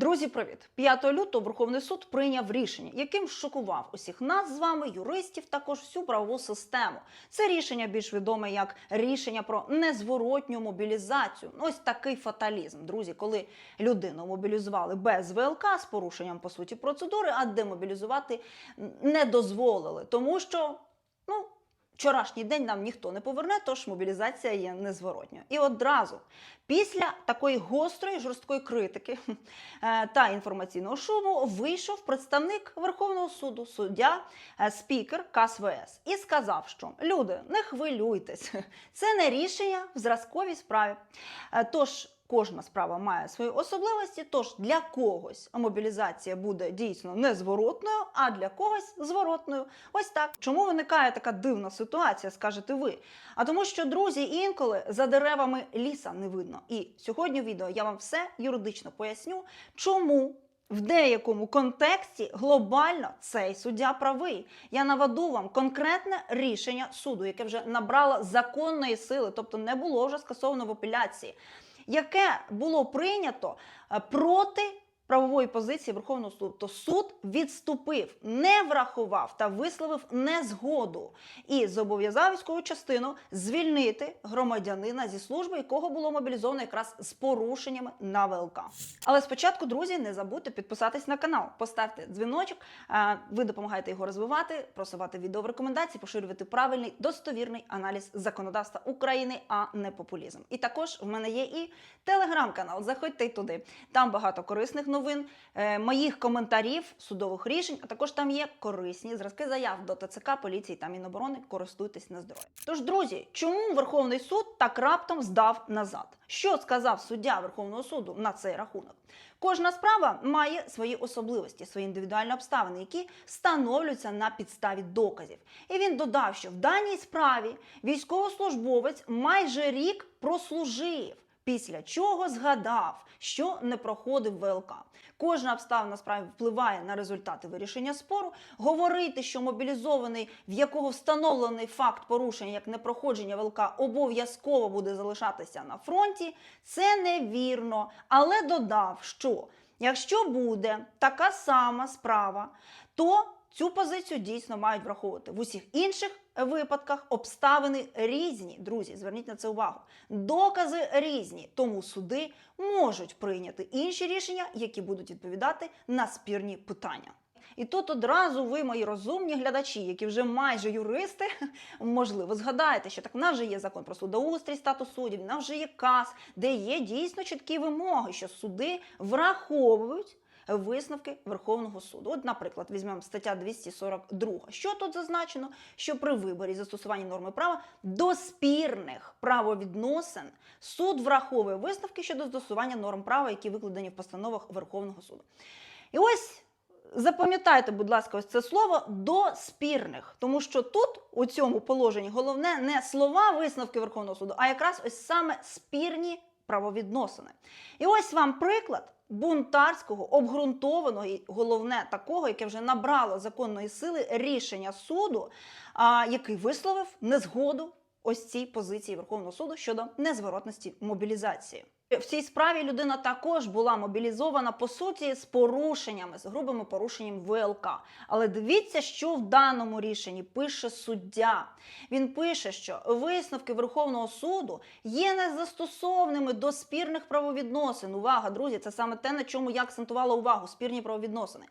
Друзі, привіт! 5 лютого Верховний суд прийняв рішення, яким шокував усіх нас з вами, юристів, також всю правову систему. Це рішення більш відоме як рішення про незворотню мобілізацію. Ось такий фаталізм, друзі, коли людину мобілізували без ВЛК з порушенням по суті процедури, а демобілізувати не дозволили, тому що ну. Вчорашній день нам ніхто не поверне, тож мобілізація є незворотньою. І одразу після такої гострої жорсткої критики е, та інформаційного шуму вийшов представник Верховного суду, суддя, е, спікер КСВС, і сказав, що люди, не хвилюйтесь, це не рішення в зразковій справі. Е, Тож Кожна справа має свої особливості, тож для когось мобілізація буде дійсно незворотною, а для когось зворотною. Ось так. Чому виникає така дивна ситуація, скажете ви? А тому, що друзі, інколи за деревами ліса не видно. І сьогодні в відео я вам все юридично поясню, чому. В деякому контексті глобально цей суддя правий. Я наведу вам конкретне рішення суду, яке вже набрало законної сили, тобто не було вже скасовано в апеляції яке було прийнято е, проти правової позиції Верховного суду. То суд відступив, не врахував та висловив незгоду і зобов'язав військову частину звільнити громадянина зі служби, якого було мобілізовано якраз з порушеннями на ВЛК. Але спочатку, друзі, не забудьте підписатись на канал, поставте дзвіночок. е, Ви допомагаєте його розвивати, просувати відео в рекомендації, поширювати правильний достовірний аналіз законодавства України, а не популізм. І також в мене є і телеграм-канал. Заходьте й туди. Там багато корисних новин, е, моїх коментарів, судових рішень. А також там є корисні зразки заяв до ТЦК, поліції та Міноборони. Користуйтесь на здоров'я. Тож, друзі, чому Верховний суд так раптом здав назад? Що сказав суддя Верховного суду на цей рахунок? Кожна справа має свої особливості, свої індивідуальні обставини, які встановлюються на підставі доказів. І він додав, що в даній справі військовослужбовець майже рік прослужив. Після чого згадав, що не проходив ВЛК. Кожна обставина справі впливає на результати вирішення спору. Говорити, що мобілізований, в якого встановлений факт порушення як непроходження ВЛК, обов'язково буде залишатися на фронті, це невірно. Але додав, що якщо буде така сама справа, то Цю позицію дійсно мають враховувати в усіх інших випадках. Обставини різні, друзі. Зверніть на це увагу. Докази різні, тому суди можуть прийняти інші рішення, які будуть відповідати на спірні питання. І тут одразу ви, мої розумні глядачі, які вже майже юристи, можливо, згадаєте, що так в нас вже є закон про судоустрій, статус суддів, в нас вже є КАС, де є дійсно чіткі вимоги, що суди враховують висновки Верховного суду. От, наприклад, візьмемо стаття 242. Що тут зазначено? Що при виборі застосуванні норми права до спірних правовідносин суд враховує висновки щодо застосування норм права, які викладені в постановах Верховного суду. І ось. Запам'ятайте, будь ласка, ось це слово до спірних, тому що тут у цьому положенні головне не слова висновки Верховного суду, а якраз ось саме спірні правовідносини. І ось вам приклад бунтарського, обґрунтованого і головне такого, яке вже набрало законної сили рішення суду, а, який висловив незгоду ось цій позиції Верховного суду щодо незворотності мобілізації. В цій справі людина також була мобілізована по суті з порушеннями, з грубими порушенням ВЛК. Але дивіться, що в даному рішенні пише суддя. Він пише, що висновки Верховного суду є незастосовними до спірних правовідносин. Увага, друзі, це саме те, на чому я акцентувала увагу: спірні правовідносини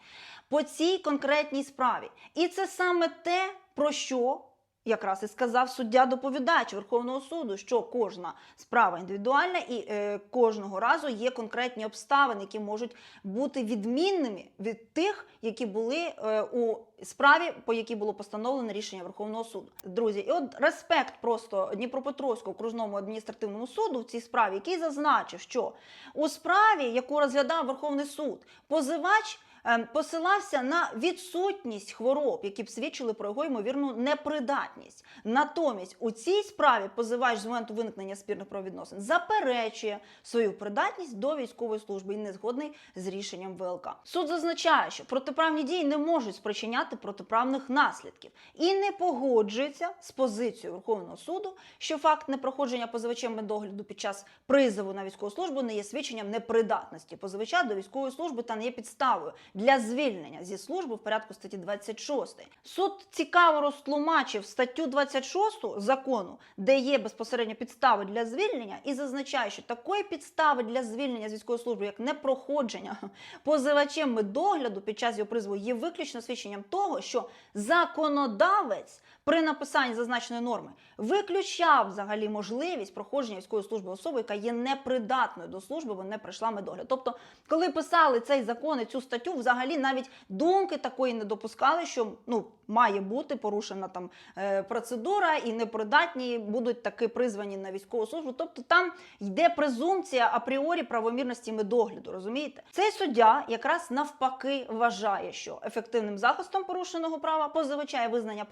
по цій конкретній справі. І це саме те, про що якраз і сказав суддя-доповідач Верховного суду, що кожна справа індивідуальна і е, кожного разу є конкретні обставини, які можуть бути відмінними від тих, які були е, у справі, по якій було постановлене рішення Верховного суду. Друзі, і от респект просто Дніпропетровського окружному адміністративному суду в цій справі, який зазначив, що у справі, яку розглядав Верховний суд, позивач. Ем, посилався на відсутність хвороб, які б свідчили про його ймовірну непридатність. Натомість у цій справі позивач з моменту виникнення спірних правовідносин заперечує свою придатність до військової служби і не згодний з рішенням ВЛК. Суд зазначає, що протиправні дії не можуть спричиняти протиправних наслідків і не погоджується з позицією Верховного суду, що факт непроходження позивачем медогляду під час призову на військову службу не є свідченням непридатності позивача до військової служби та не є підставою для звільнення зі служби в порядку статті 26. Суд цікаво розтлумачив статтю 26 закону, де є безпосередньо підстави для звільнення, і зазначає, що такої підстави для звільнення з військової служби, як непроходження позивачем медогляду під час його призову, є виключно свідченням того, що законодавець при написанні зазначеної норми виключав взагалі можливість проходження військової служби особи, яка є непридатною до служби, бо не пройшла медогляд. Тобто, коли писали цей закон і цю статтю, взагалі навіть думки такої не допускали, що ну має бути порушена там е, процедура, і непридатні будуть таки призвані на військову службу. Тобто там йде презумпція апріорі правомірності медогляду. Розумієте, цей суддя якраз навпаки вважає, що ефективним захистом порушеного права позивача є визнання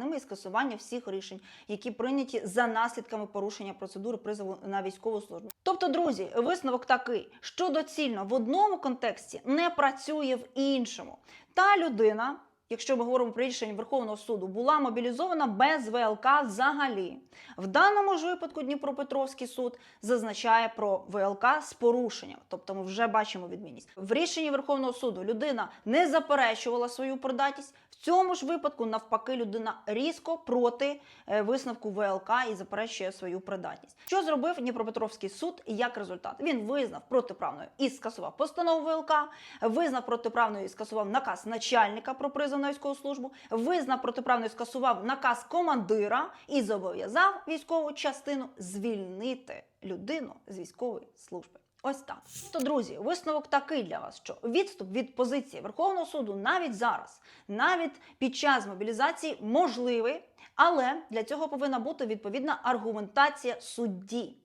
протиправними і скасування всіх рішень, які прийняті за наслідками порушення процедури призову на військову службу. Тобто, друзі, висновок такий, що доцільно в одному контексті не працює в іншому. Та людина. Якщо ми говоримо про рішення Верховного суду, була мобілізована без ВЛК взагалі. В даному ж випадку Дніпропетровський суд зазначає про ВЛК з порушенням, тобто ми вже бачимо відмінність. В рішенні Верховного суду людина не заперечувала свою придатність. В цьому ж випадку, навпаки, людина різко проти е, висновку ВЛК і заперечує свою придатність. Що зробив Дніпропетровський суд як результат? Він визнав протиправною і скасував постанову ВЛК, визнав протиправною і скасував наказ начальника про призов на військову службу, визнав протиправною скасував наказ командира і зобов'язав військову частину звільнити людину з військової служби. Ось так. То, друзі, висновок такий для вас, що відступ від позиції Верховного суду навіть зараз, навіть під час мобілізації можливий, але для цього повинна бути відповідна аргументація судді.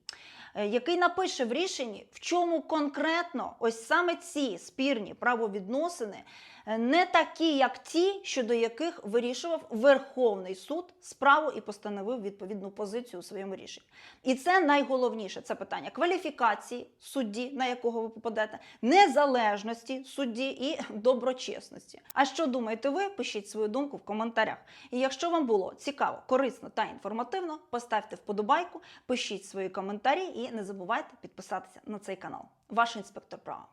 Е, Який напише в рішенні, в чому конкретно ось саме ці спірні правовідносини е, не такі, як ті, щодо яких вирішував Верховний суд справу і постановив відповідну позицію у своєму рішенні. І це найголовніше це питання кваліфікації судді, на якого ви попадете, незалежності судді і доброчесності. А що думаєте ви? Пишіть свою думку в коментарях. І якщо вам було цікаво, корисно та інформативно, поставте вподобайку, пишіть свої коментарі і не забувайте підписатися на цей канал. Ваш інспектор права.